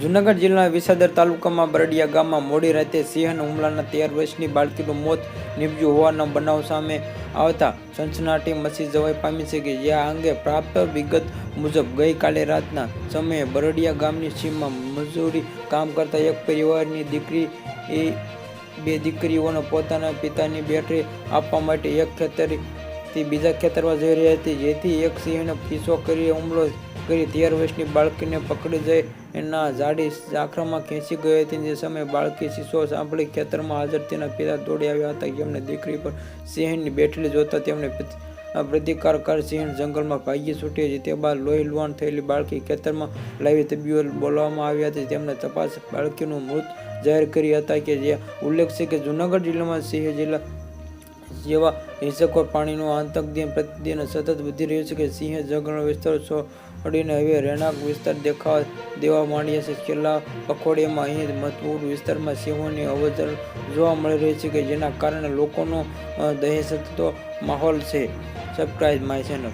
જૂનાગઢ જિલ્લાના વિસાદર તાલુકામાં બરડિયા ગામમાં મોડી રાતે સિંહના હુમલાના તેર વર્ષની બાળકીનું મોત નીપજ્યું હોવાનો બનાવ સામે આવતા સનસનાટી મસી જવાઈ પામી છે કે જે અંગે પ્રાપ્ત વિગત મુજબ ગઈકાલે રાતના સમયે બરડિયા ગામની સીમમાં મજૂરી કામ કરતા એક પરિવારની દીકરી એ બે દીકરીઓને પોતાના પિતાની બેટરી આપવા માટે એક ખેતરથી બીજા ખેતરમાં જઈ રહી હતી, જેથી એક સિંહને પીછો કરી હુમલો કરી તેર વર્ષની બાળકીને પકડી જઈ એના જાડી ઝાખરામાં ખેંચી ગઈ હતી. જે સમયે બાળકી શીશો સાંભળી ખેતરમાં હાજર તેના પિતા દોડી આવ્યા હતા. જેમને દીકરી પર સિંહની બેઠેલી જોતા તેમને પ્રતિકારકાર પ્રતિકાર કર સિંહ જંગલમાં ભાગી છૂટી હતી. તે બાદ લોહી લુહાણ થયેલી બાળકી ખેતરમાં લાવી તબીઓ બોલાવવામાં આવી હતી. તેમણે તપાસ બાળકીનું મૃત જાહેર કરી હતા કે જે ઉલ્લેખ છે કે જૂનાગઢ જિલ્લામાં સિંહ જિલ્લા જેવા હિંસકો પાણીનો આતંક દિન પ્રતિદિન સતત વધી રહ્યો છે કે સિંહ જગણ વિસ્તાર છોડીને હવે રહેણાંક વિસ્તાર દેખાવા દેવા માંડ્યા છે. છેલ્લા અખોડિયામાં અહીં મધપૂર વિસ્તારમાં સિંહોની અવજર જોવા મળી રહી છે કે જેના કારણે લોકોનો દહેશત માહોલ છે. Subscribe my channel